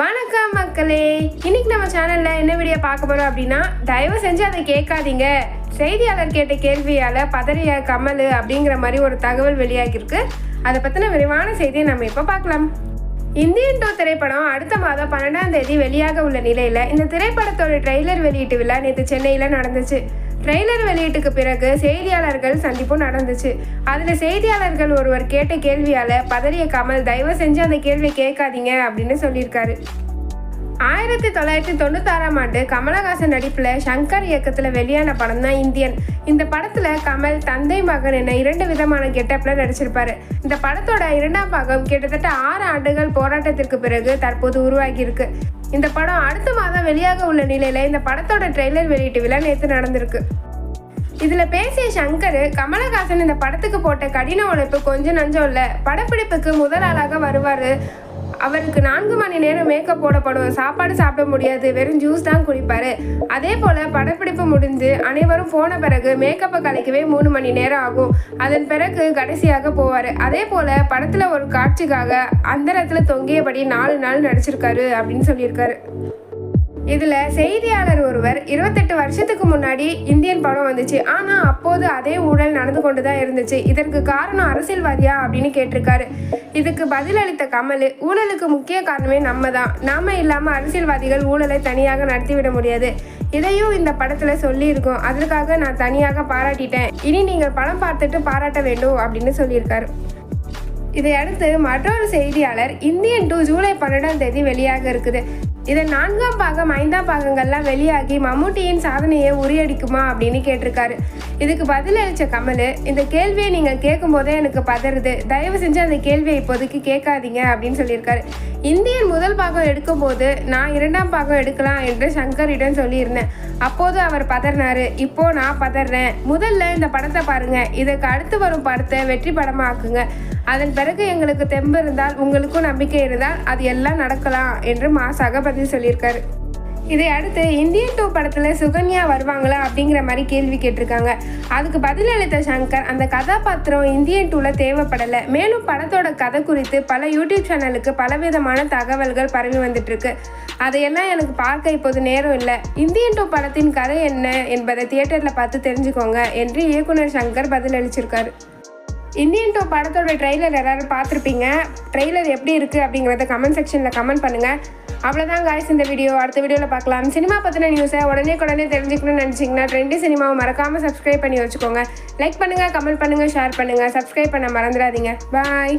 வணக்கம் மக்களே. இன்னைக்கு நம்ம சேனல்ல என்ன வீடியோ பார்க்க போறோம் அப்படின்னா தயவு செஞ்சு அதை கேட்காதீங்க. செய்தியாளர் கேட்ட கேள்வியால பதறிய கமல் அப்படிங்கிற மாதிரி ஒரு தகவல் வெளியாகிருக்கு அதை பத்தின விரிவான செய்தியை நம்ம இப்போ பார்க்கலாம். இந்தியன் டோ திரைப்படம் அடுத்த மாதம் பன்னெண்டாம் தேதி வெளியாக உள்ள நிலையில இந்த திரைப்படத்தோட ட்ரெய்லர் வெளியீட்டு விழா நேற்று சென்னையில் நடந்துச்சு. ட்ரெய்லர் வெளியீட்டுக்கு பிறகு செய்தியாளர்கள் சந்திப்பு நடந்துச்சு. அதில் செய்தியாளர்கள் ஒருவர் கேட்ட கேள்வியால் பதறிய கமல் தயவு செஞ்சு அந்த கேள்வியை கேட்காதீங்க அப்படின்னு சொல்லியிருக்காரு. ஆயிரத்தி தொள்ளாயிரத்தி தொண்ணூத்தாறாம் ஆண்டு கமலஹாசன் நடிப்பில் சங்கர் இயக்கத்தில் வெளியான படம் தான் இந்தியன். இந்த படத்தில் கமல் தந்தை மகன் என இரண்டு விதமான கெட்டப்பில் நடிச்சிருப்பாரு. இந்த படத்தோட இரண்டாம் பாகம் கிட்டத்தட்ட ஆறு ஆண்டுகள் போராட்டத்திற்கு பிறகு தற்போது உருவாகியிருக்கு. இந்த படம் அடுத்த மாதம் வெளியாக உள்ள நிலையில் இந்த படத்தோட ட்ரெய்லர் வெளியீட்டு விழா நேற்று நடந்திருக்கு. இதில் பேசிய சங்கர் கமலஹாசன் இந்த படத்துக்கு போட்ட கடின உழைப்பு கொஞ்சம் நஞ்சம் இல்லை. படப்பிடிப்புக்கு முதல் ஆளாக வருவார் அவருக்கு நான்கு மணி நேரம் மேக்கப் போடப்படும். சாப்பாடு சாப்பிட முடியாது. வெறும் ஜூஸ் தான் குடிப்பாரு. அதே போல படப்பிடிப்பு முடிஞ்சு அனைவரும் போன பிறகு மேக்கப்பை கலைக்கவே மூணு மணி நேரம் ஆகும். அதன் பிறகு கடைசியாக போவார். அதே போல படத்துல ஒரு காட்சிக்காக அந்தரத்துல தொங்கியபடி நாலு நாள் நடிச்சிருக்காரு அப்படின்னு சொல்லியிருக்காரு. இதில் செய்தியாளர் ஒருவர் இருபத்தெட்டு வருஷத்துக்கு முன்னாடி இந்தியன் படம் வந்துச்சு. ஆனால் அப்போது அதே ஊழல் நடந்து கொண்டு தான் இருந்துச்சு. இதற்கு காரணம் அரசியல்வாதியா அப்படின்னு கேட்டிருக்காரு. இதுக்கு பதிலளித்த கமல் ஊழலுக்கு முக்கிய காரணமே நம்ம தான் நாம இல்லாமல் அரசியல்வாதிகள் ஊழலை தனியாக நடத்திவிட முடியாது. இதையும் இந்த படத்துல சொல்லியிருக்கோம். அதற்காக நான் தனியாக பாராட்டிட்டேன். இனி நீங்கள் படம் பார்த்துட்டு பாராட்ட வேண்டும் அப்படின்னு சொல்லியிருக்காரு. இதையடுத்து மற்றொரு செய்தியாளர் இந்தியன் டூ ஜூலை பன்னெண்டாம் தேதி வெளியாக இருக்குது. இதன் நான்காம் பாகம் ஐந்தாம் பாகங்கள்லாம் வெளியாகி மம்முட்டியின் சாதனையை உரியடிக்குமா அப்படின்னு கேட்டிருக்காரு. இதுக்கு பதிலளித்த கமல் இந்த கேள்வியை நீங்கள் கேட்கும்போதே எனக்கு பதறுது. தயவு செஞ்சு அந்த கேள்வியை இப்போதைக்கு கேட்காதீங்க அப்படின்னு சொல்லியிருக்காரு. இந்தியன் முதல் பாகம் எடுக்கும்போது நான் இரண்டாம் பாகம் எடுக்கலாம் என்று சங்கரிடம் சொல்லியிருந்தேன். அப்போது அவர் பதறினாரு. இப்போ நான் பதறேன். முதல்ல இந்த படத்தை பாருங்க. இதற்கு அடுத்து வரும் படத்தை வெற்றி படமாக்குங்க. அதன் பிறகு எங்களுக்கு தெம்பு இருந்தால் உங்களுக்கும் நம்பிக்கை இருந்தால் அது எல்லாம் நடக்கலாம் என்று மாசாக பதில் சொல்லியிருக்காரு. இதை அடுத்து இந்தியன் டூ படத்தில் சுகன்யா வருவாங்களா அப்படிங்கிற மாதிரி கேள்வி கேட்டிருக்காங்க. அதுக்கு பதிலளித்த சங்கர் அந்த கதாபாத்திரம் இந்தியன் டூவில் தேவைப்படலை. மேலும் படத்தோட கதை குறித்து பல யூடியூப் சேனலுக்கு பலவிதமான தகவல்கள் பரவி வந்துட்டுருக்கு. அதையெல்லாம் எனக்கு பார்க்க இப்போது நேரம் இல்லை. இந்தியன் டூ படத்தின் கதை என்ன என்பதை தியேட்டரில் பார்த்து தெரிஞ்சுக்கோங்க என்று இயக்குனர் சங்கர் பதிலளிச்சிருக்காரு இந்தியன் டூ படத்தோட ட்ரெய்லர் எல்லாரும் பார்த்துருப்பீங்க? ட்ரெய்லர் எப்படி இருக்குது அப்படிங்கிறத கமெண்ட் செக்ஷனில் கமெண்ட் பண்ணுங்கள் அவ்வளோதான் காய்ஸ் இந்த வீடியோ அடுத்த வீடியோவில் பார்க்கலாம். சினிமா பற்றின நியூஸை உடனே உடனே தெரிஞ்சுக்கணும்னு நினச்சிங்கன்னா ட்ரெண்டி சினிமாவை மறக்காமல் சப்ஸ்கிரைப் பண்ணி வச்சுக்கோங்க. லைக் பண்ணுங்கள் கமெண்ட் பண்ணுங்கள் ஷேர் பண்ணுங்கள் சப்ஸ்கிரைப் பண்ண மறந்துடாதீங்க. பாய்